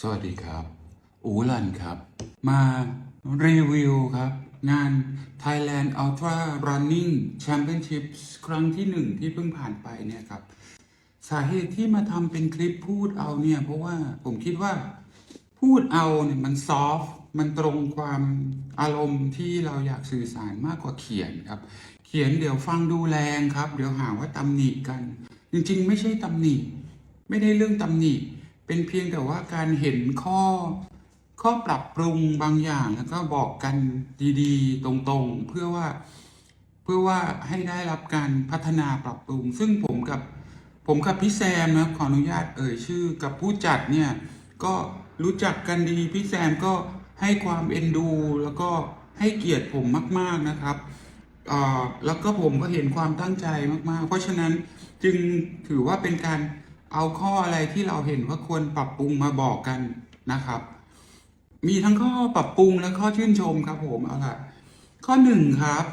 สวัสดีครับ อูลันครับ มารีวิวครับ งาน Thailand Ultra Running Championships ครั้งที่หนึ่งที่เพิ่งผ่านไปเนี่ยครับ สาเหตุที่มาทำเป็นคลิปพูดเอาเนี่ย เพราะว่าผมคิดว่าพูดเอาเนี่ยมันซอฟต์มันตรงความอารมณ์ที่เราอยากสื่อสารมากกว่าเขียนครับ เขียนเดี๋ยวฟังดูแรงครับ เดี๋ยวหาว่าตำหนิกัน จริงๆ ไม่ใช่ตำหนิ ไม่ได้เรื่องตำหนิ เป็นเพียงแต่ว่าการเห็นข้อข้อปรับปรุงบางอย่างแล้วก็บอกกันดีๆ ตรงๆ เพื่อว่าเพื่อว่าให้ได้รับการพัฒนาปรับปรุง ซึ่งผมกับผมกับพี่แซมนะขออนุญาตเอ่ยชื่อกับผู้จัดเนี่ยก็รู้จักกันดีพี่แซมก็ให้ความเอ็นดู แล้วก็ให้เกียรติผมมาก ๆนะครับอ่อแล้วก็ผมก็เห็นความตั้งใจมากๆ เพราะฉะนั้นจึงถือว่าเป็นการ เอาข้ออะไรที่เราเห็นว่าควรปรับปรุงมาบอกกันนะครับ มีทั้งข้อปรับปรุงและข้อชื่นชมครับผมเอาล่ะข้อหนึ่งครับ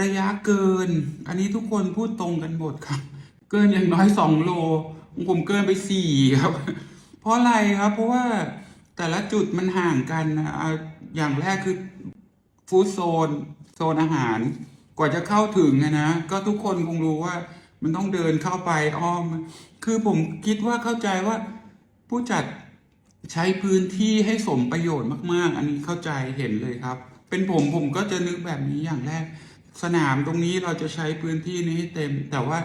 ระยะเกิน อันนี้ทุกคนพูดตรงกันหมดครับ เกินอย่างน้อยสองโลของผมเกินไปสี่ครับ เพราะอะไรครับ เพราะว่าแต่ละจุดมันห่างกันนะอย่างแรกคือฟู้ดโซน โซนอาหาร กว่าจะเข้าถึงอะนะ ก็ทุกคนคงรู้ว่า มันต้องเดินเข้าไปอ้อม คือผมคิดว่าเข้าใจว่า ผู้จัดใช้พื้นที่ให้สมประโยชน์มาก ๆ อันนี้เข้าใจเห็นเลยครับ เป็นผมผมก็จะนึกแบบนี้อย่างแรก สนามตรงนี้เราจะใช้พื้นที่นี้ให้เต็ม แต่ว่า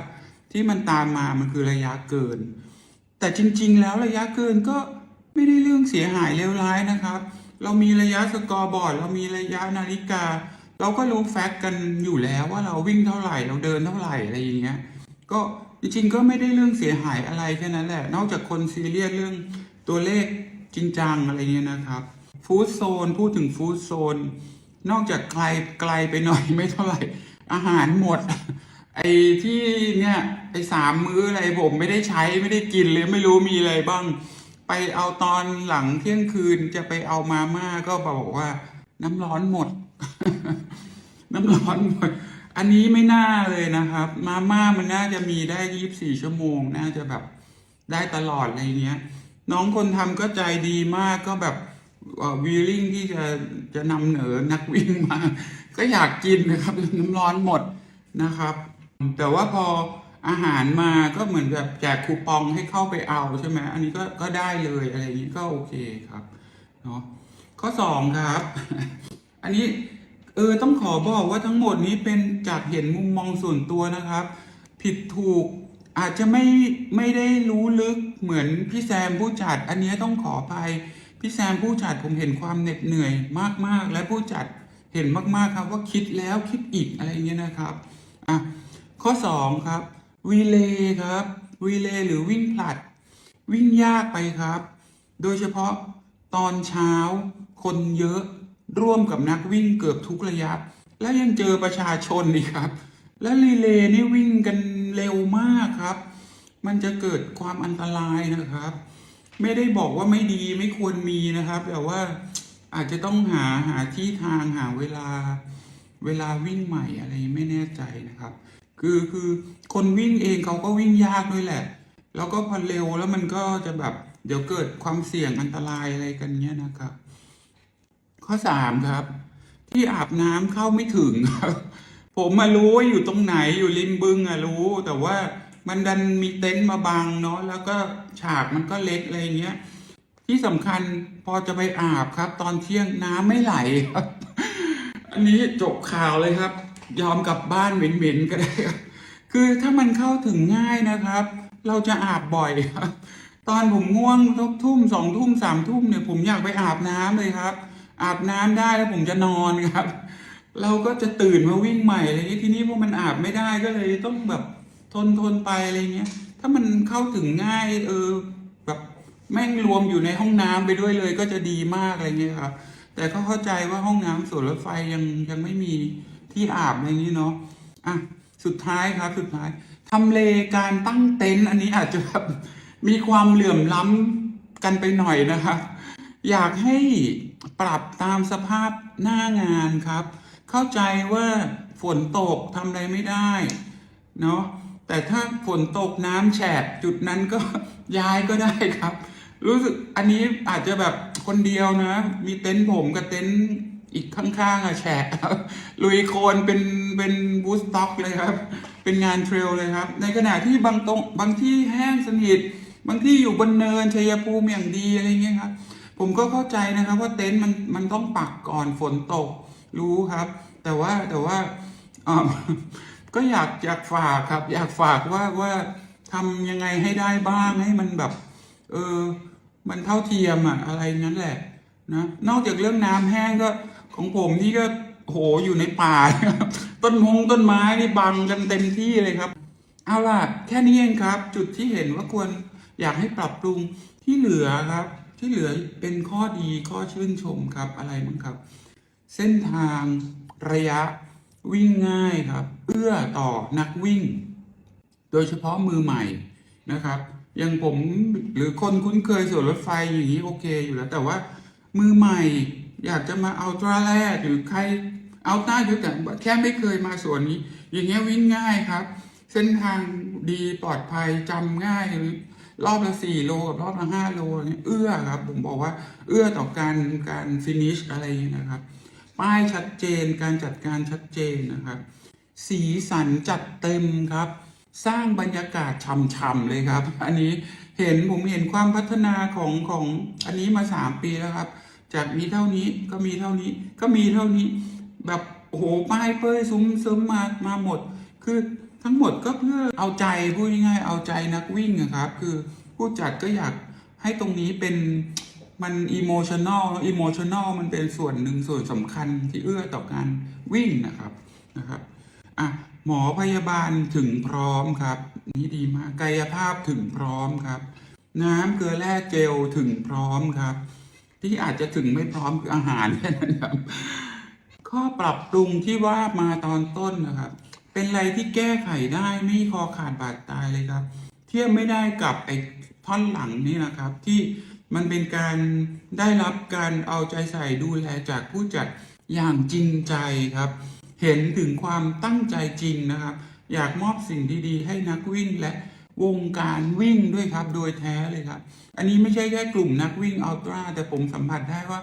ที่มันตามมามันคือระยะเกิน แต่จริง ๆ แล้วระยะเกินก็ไม่ได้เรื่องเสียหายเลวร้ายนะครับ เรามีระยะสกอร์บอร์ด เรามีระยะนาฬิกา เราก็รู้แฟกต์กันอยู่แล้วว่าเราวิ่งเท่าไหร่ เราเดินเท่าไหร่อะไรอย่างเงี้ย ก็จริงๆก็ไม่ได้เรื่องเสียหายอะไรแค่นั้นแหละ นอกจากคนซีเรียสเรื่องตัวเลขจริงจังอะไรเงี้ยนะครับฟู้ดโซนพูดถึงฟู้ดโซนนอกจากไกลไกลไปหน่อยไม่เท่าไหร่ อาหารหมด ไอ้ที่เนี่ยไอ้สามมื้ออะไรผมไม่ได้ใช้ไม่ได้กินเลยไม่รู้มีอะไรบ้าง ไปเอาตอนหลังเที่ยงคืนจะไปเอามาม่าก็บอกว่า น้ำร้อนหมด น้ำร้อนหมด อันนี้ไม่น่าเลยนะครับ มาม่ามันน่าจะมีได้ยี่บสี่ชั่วโมง น่าจะแบบได้ตลอดอะไรเงี้ย น้องคนทำก็ใจดีมากก็แบบวีลิ่งที่จะจะนำเหนอนักวิ่งมา ก็อยากกินนะครับน้ำร้อนหมดนะครับ แต่ว่าพออาหารมาก็เหมือนแบบแจกคูปองให้เข้าไปเอาใช่ไหมอันนี้ก็ก็ได้เลยอะไรอย่างนี้ก็โอเคครับเนาะข้อสองครับ อันนี้ เออต้องขอบอกว่าทั้งหมดนี้เป็นจากเห็นมุมมองส่วนตัวนะครับ ผิดถูกอาจจะไม่ไม่ได้รู้ลึกเหมือนพี่แซมผู้จัด อันนี้ต้องขออภัยพี่แซมผู้จัดผมเห็นความเหน็ดเหนื่อยมากๆ และผู้จัดเห็นมากๆครับว่าคิดแล้วคิดอีกอะไรเงี้ยนะครับอะข้อสองครับวีเลย์ครับวีเลย์หรือวิ่งผลัด วิ่งยากไปครับ โดยเฉพาะตอนเช้าคนเยอะ ร่วมกับนักวิ่งเกือบทุกระยะ แล้วยังเจอประชาชนอีกครับ และรีเลย์นี่วิ่งกันเร็วมากครับ มันจะเกิดความอันตรายนะครับ ไม่ได้บอกว่าไม่ดีไม่ควรมีนะครับ แต่ว่าอาจจะต้องหาหาที่ทางหาเวลา เวลาวิ่งใหม่อะไรไม่แน่ใจนะครับ คือคือคนวิ่งเองเขาก็วิ่งยากด้วยแหละ แล้วก็พอเร็วแล้วมันก็จะแบบเดี๋ยวเกิดความเสี่ยงอันตรายอะไรกันเนี้ยนะครับ ข้อสามครับ ที่อาบน้ำเข้าไม่ถึงครับ ผมมารู้ว่าอยู่ตรงไหนอยู่ริมบึงอะรู้ แต่ว่ามันดันมีเต็นท์มาบังเนาะแล้วก็ฉากมันก็เล็กอะไรเงี้ย ที่สำคัญพอจะไปอาบครับ ตอนเที่ยงน้ำไม่ไหลครับ อันนี้จบข่าวเลยครับ ยอมกลับบ้านเหม็นๆก็ได้ครับคือถ้ามันเข้าถึงง่ายนะครับ เราจะอาบบ่อยครับ ตอนผมง่วงทุกทุ่มสองทุ่มสามทุ่มเนี่ยผมอยากไปอาบน้ำเลยครับ อาบน้ำได้แล้วผมจะนอนครับ เราก็จะตื่นมาวิ่งใหม่อะไรอย่างนี้ทีนี้พอมันอาบไม่ได้ก็เลยต้องแบบทนทนไปอะไรเงี้ย ถ้ามันเข้าถึงง่ายเออแบบแม่งรวมอยู่ในห้องน้ำไปด้วยเลย ก็จะดีมากอะไรเงี้ยครับ แต่ก็เข้าใจว่าห้องน้ำสวนรถไฟยังยังไม่มีที่อาบอะไรอย่างนี้เนาะอะสุดท้ายครับสุดท้ายทำเลการตั้งเต็นท์อันนี้อาจจะแบบมีความเหลื่อมล้ำกันไปหน่อยนะครับอยากให้ ปรับตามสภาพหน้างานครับ เข้าใจว่าฝนตกทำอะไรไม่ได้เนาะแต่ถ้าฝนตกน้ำแฉะจุดนั้นก็ย้ายก็ได้ครับ รู้สึกอันนี้อาจจะแบบคนเดียวนะ มีเต็นท์ผมกับเต็นท์อีกข้างๆอะแฉะครับลุยโคลนเป็นเป็นบูสต็อกเลยครับ เป็นงานเทรลเลยครับ ในขณะที่บางตรงบางที่แห้งสนิท บางที่อยู่บนเนินชัยภูมิอย่างดีอะไรเงี้ยครับ ผมก็เข้าใจนะครับว่าเต็นท์มันมันต้องปักก่อนฝนตกรู้ครับ แต่ว่าแต่ว่าก็อยากอยากฝากครับ อยากฝากว่าว่าทำยังไงให้ได้บ้างให้มันแบบ เออ มันเท่าเทียมอะอะไรนั้นแหละนะนอกจากเรื่องน้ำแห้งก็ของผมนี่ก็โหอยู่ในป่าครับต้นมงต้นไม้นี่บังกันเต็มที่เลยครับ เอาล่ะแค่นี้เองครับ จุดที่เห็นว่าควรอยากให้ปรับปรุงที่เหลือครับ ที่เหลือเป็นข้อดีข้อชื่นชมครับอะไรมั้งครับ เส้นทางระยะวิ่งง่ายครับ เอื้อต่อนักวิ่ง โดยเฉพาะมือใหม่นะครับอย่างผมหรือคนคุ้นเคยส่วนรถไฟอย่างนี้โอเคอยู่แล้ว แต่ว่ามือใหม่อยากจะมาเอาตราแรกหรือใครเอาต้าอยู่แต่แค่ไม่เคยมาส่วนนี้ อย่างเงี้ยวิ่งง่ายครับ เส้นทางดีปลอดภัยจำง่ายหรือ รอบละสี่โลกับรอบละห้าโลเนี่ยเอื้อครับผมบอกว่าเอื้อต่อการการฟินิชอะไรนะครับ ป้ายชัดเจนการจัดการชัดเจนนะครับ สีสันจัดเต็มครับ สร้างบรรยากาศช่ำๆเลยครับ อันนี้เห็นผมเห็นความพัฒนาของของอันนี้มาสามปีแล้วครับ จากมีเท่านี้ก็มีเท่านี้ก็มีเท่านี้ แบบโอ้โหป้ายเป้ยซุ้มซึมมามาหมด คือ ทั้งหมดก็เพื่อเอาใจพูดง่ายๆเอาใจนักวิ่งอะครับ คือผู้จัดก็อยากให้ตรงนี้เป็นมันอิโมชัน a ลอิโมชัน a ลมันเป็นส่วนหนึ่งส่วนสำคัญที่เอื้อต่อการวิ่งนะครับนะครับอะหมอพยาบาลถึงพร้อมครับ นี่ดีมากกายภาพถึงพร้อมครับ น้ำเกลือแร่เจลถึงพร้อมครับ ที่อาจจะถึงไม่พร้อมคืออาหารแค่นั้นครับ ข้อปรับปรุงที่ว่ามาตอนต้นนะครับ เป็นอะไรที่แก้ไขได้ไม่คอขาดบาดตายเลยครับ เทียบไม่ได้กับไอ้ท่อนหลังนี่นะครับ ที่มันเป็นการได้รับการเอาใจใส่ดูแลจากผู้จัดอย่างจริงใจครับ เห็นถึงความตั้งใจจริงนะครับ อยากมอบสิ่งดีๆ ให้นักวิ่งและวงการวิ่งด้วยครับโดยแท้เลยครับ อันนี้ไม่ใช่แค่กลุ่มนักวิ่งอัลตร้าแต่ผมสัมผัสได้ว่า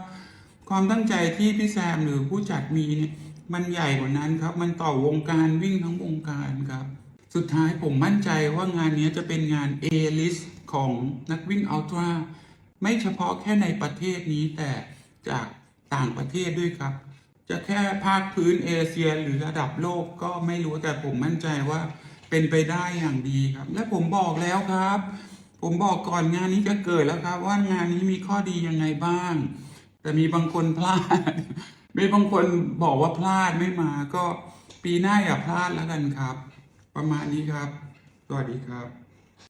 ความตั้งใจที่พี่แซมหรือผู้จัดมีเนี่ย มันใหญ่กว่านั้นครับ มันต่อวงการวิ่งทั้งวงการครับ สุดท้ายผมมั่นใจว่างานนี้จะเป็นงาน A-list ของนักวิ่งอัลตร้าไม่เฉพาะแค่ในประเทศนี้แต่จากต่างประเทศด้วยครับ จะแค่ภาคพื้นเอเชียหรือระดับโลกก็ไม่รู้แต่ผมมั่นใจว่าเป็นไปได้อย่างดีครับ และผมบอกแล้วครับ ผมบอกก่อนงานนี้จะเกิดแล้วครับ ว่างานนี้มีข้อดียังไงบ้าง แต่มีบางคนพลาด มีบางคนบอกว่าพลาดไม่มาก็ปีหน้าอย่าพลาดแล้วกันครับ ประมาณนี้ครับ สวัสดีครับ